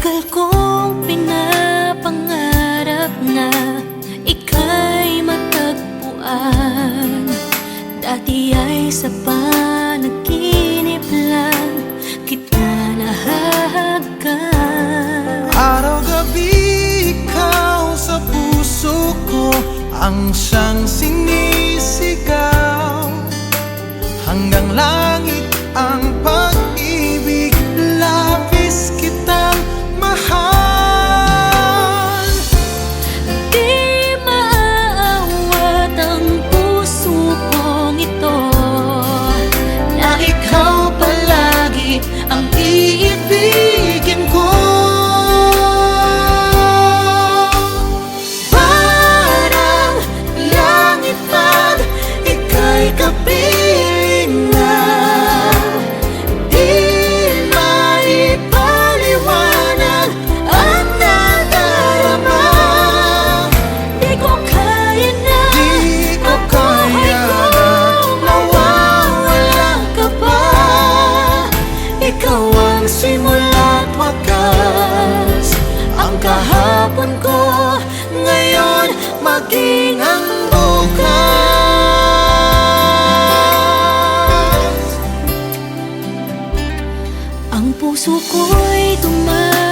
Matagal kong pinapangarap na ika'y matagpuan. Dati ay sa panaginip lang kita nahahagkan. Araw-gabi ikaw sa puso ko Ang siyang sinisigaw maging ang bukas. Ang puso ko'y tumatakbo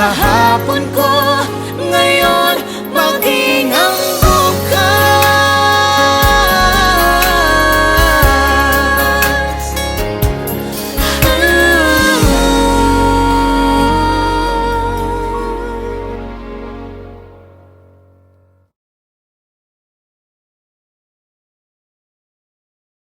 Sa hapon ko ngayon